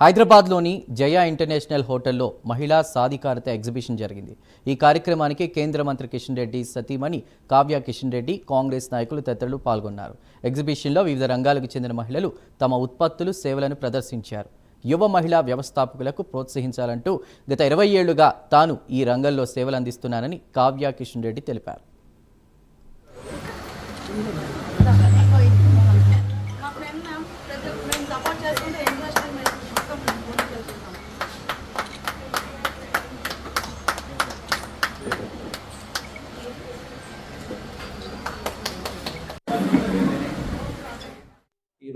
హైదరాబాద్లోని జయా ఇంటర్నేషనల్ హోటల్లో మహిళా సాధికారత ఎగ్జిబిషన్ జరిగింది. ఈ కార్యక్రమానికి కేంద్ర మంత్రి కిషన్ రెడ్డి సతీమణి కావ్య కిషన్ రెడ్డి కాంగ్రెస్ నాయకులు తదితరులు పాల్గొన్నారు. ఎగ్జిబిషన్లో వివిధ రంగాలకు చెందిన మహిళలు తమ ఉత్పత్తులు సేవలను ప్రదర్శించారు. యువ మహిళా వ్యవస్థాపకులకు ప్రోత్సహించాలంటూ గత ఇరవై ఏళ్ళుగా తాను ఈ రంగంలో సేవలు అందిస్తున్నానని కావ్య కిషన్ రెడ్డి తెలిపారు.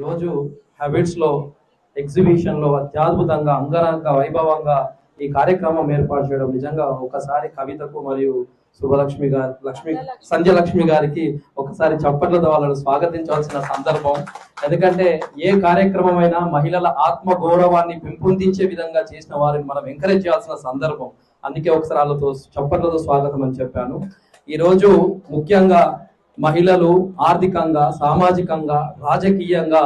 ఈరోజు హ్యాబిట్స్లో ఎగ్జిబిషన్లో ఎగ్జిబిషన్లో అత్యద్భుతంగా అంగరంగ వైభవంగా ఈ కార్యక్రమం ఏర్పాటు చేయడం నిజంగా ఒకసారి కవితకు మరియు శుభలక్ష్మి గారి లక్ష్మి సంజయలక్ష్మి గారికి ఒకసారి చప్పట్లతో వాళ్ళను స్వాగతించవలసిన సందర్భం. ఎందుకంటే ఏ కార్యక్రమం అయినా మహిళల ఆత్మ గౌరవాన్ని పెంపొందించే విధంగా చేసిన వారిని మనం ఎంకరేజ్ చేయాల్సిన సందర్భం. అందుకే ఒకసారి వాళ్ళతో చప్పట్లతో స్వాగతం అని చెప్పాను. ఈ రోజు ముఖ్యంగా మహిళలు ఆర్థికంగా సామాజికంగా రాజకీయంగా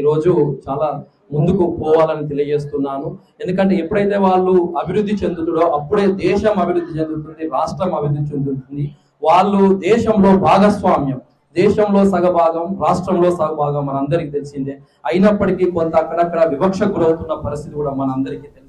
ఈరోజు చాలా ముందుకు పోవాలని తెలియజేస్తున్నాను. ఎందుకంటే ఎప్పుడైతే వాళ్ళు అభివృద్ధి చెందుతుందో అప్పుడే దేశం అభివృద్ధి చెందుతుంది రాష్ట్రం అభివృద్ధి చెందుతుంది. వాళ్ళు దేశంలో భాగస్వామ్యం దేశంలో సగభాగం రాష్ట్రంలో సగభాగం మనందరికీ తెలిసిందే. అయినప్పటికీ కొంత అక్కడక్కడ వివక్ష గురవుతున్న పరిస్థితి కూడా మనందరికీ తెలిసింది.